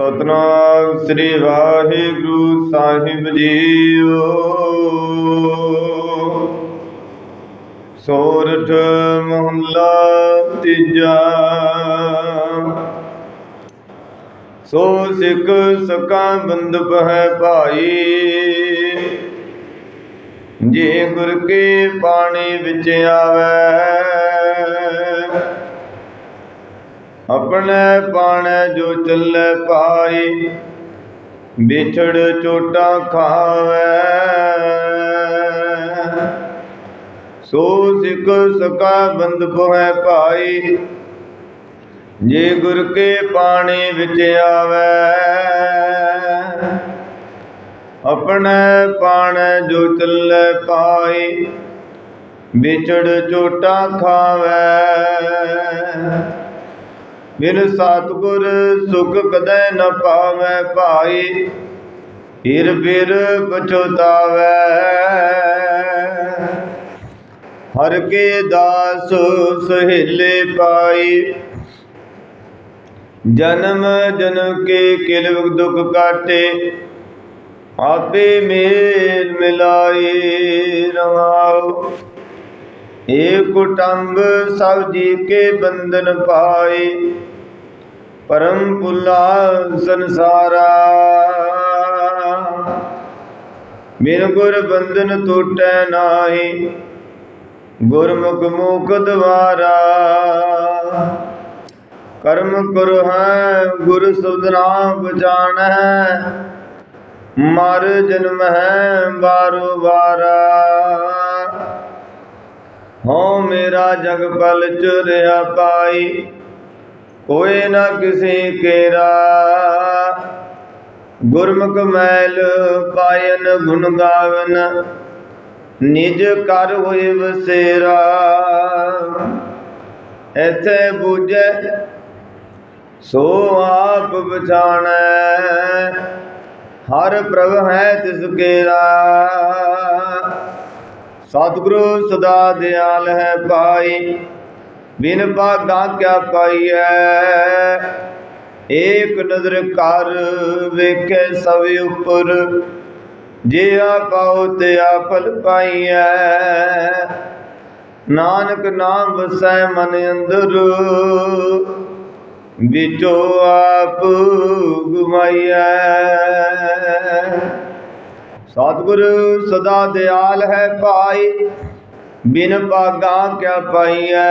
ਸਤਨਾਮ ਸ੍ਰੀ ਵਾਹਿਗੁਰੂ ਸਾਹਿਬ ਜੀਓ। ਸੋਰਠ ਮਹੱਲਾ ਤੀਜਾ। ਸੋ ਸਿੱਖ ਸਕਾ ਬੰਦਪ ਹੈ ਭਾਈ। ਜੇ ਗੁਰ ਕੇ ਪਾਣੀ ਵਿੱਚ ਆਵੇ ਆਪਣੇ ਪਾਣੇ ਜੋ ਚੱਲੇ ਪਾਈ ਵਿਛੜ ਚੋਟਾ ਖਾਵੇ। ਸੋ ਸਿੱਖ ਸਕਾ ਬੰਦ ਪੋਹੈ ਭਾਈ, ਜੇ ਗੁਰ ਕੇ ਪਾਣੀ ਵਿੱਚ ਆਵੇ। ਆਪਣੇ ਪਾਣੇ ਜੋ ਚੱਲੇ ਪਾਈ ਵਿਛੜ ਚੋਟਾ ਖਾਵੇ। ਬਿਨ ਸਤਿਗੁਰ ਸੁਖ ਕਦੇ ਨ ਪਾਵੇ ਭਾਈ ਹੀਰ ਬਿਰ ਪਛਤਾਵੇ ਹਰ ਕੇ ਦਾਸ ਸਹੇਲੇ ਪਾਈ, ਜਨਮ ਜਨਮ ਕੇ ਕਿਲਵ ਦੁਖ ਕਾਟੇ, ਆਪੇ ਮੇਲ ਮਿਲਾਈ ਰਹਾਉ। ਏ ਕੁਟੰਬ ਸਭ ਜੀ ਕੇ ਬੰਧਨ ਪਾਏ, ਪਰਮ ਪੁਲਾ ਸੰਸਾਰਾ। ਬਿਨ ਗੁਰ ਬੰਧਨ ਟੁੱਟੈ ਨਾਹੀ, ਗੁਰਮੁਖ ਮੁਖ ਦਵਾਰਾ। ਕਰਮ ਗੁਰ ਹੈ, ਗੁਰ ਸ਼ਬਦ ਨਾਮ ਹੈ ਮਰ ਜਨਮ ਹੈ, ਬਾਰੋ ਬਾਰਾ ਹੋ ਮੇਰਾ ਜਗ ਪਲ ਚੁਰਿਆ ਪਾਈ ਕੋਏ ਨਾ ਕਿਸੇ ਕੇਰਾ। ਗੁਰਮੁਖ ਮੈਲ ਪਾਇਨ ਗੁਣ ਗਾਵਨ, ਨਿਜ ਕਰ ਹੋਏ ਵਸੇਰਾ। ਐਥੇ ਬੂਝੈ, ਸੋ ਆਪ ਬਚਾਣੈ ਹਰ ਪ੍ਰਭ ਹੈ ਤਿਸ ਕੇਰਾ। ਸਤਿਗੁਰੂ ਸਦਾ ਦਿਆਲ ਹੈ ਭਾਈ, ਬਿਨ ਭਾਗਾ ਕਿਆ ਪਾਈਐ ਏਕ ਨਜ਼ਰ ਕਰ ਵੇਖੇ ਸਭ ਉਪਰ, ਜੇ ਆ ਪਾਉ ਤੇ ਆ ਫਲ ਪਾਈਐ ਨਾਨਕ ਨਾਮ ਵਸੈ ਮਨ ਅੰਦਰ, ਵਿਚੋ ਆਪ ਗੁਮਾਈਐ ਸਤਿਗੁਰ ਸਦਾ ਦਿਆਲ ਹੈ ਭਾਈ, ਬਿਨ ਭਾਗਾ ਕਿਆ ਪਾਈਐ?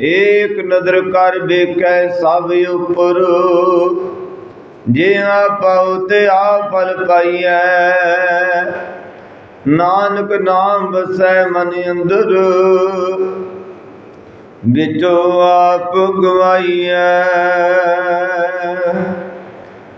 ਏਕ ਨਦਰ ਕਰ ਵੇਖੈ ਸਭ ਉਪਰ ਜੇ ਆ ਤੇ ਆ ਪਾਈਐ। ਨਾਨਕ ਨਾਮ ਵਸੈ ਮਨ ਅੰਦਰ, ਵਿਚੋ ਆਪ ਗਵਾਈਐ।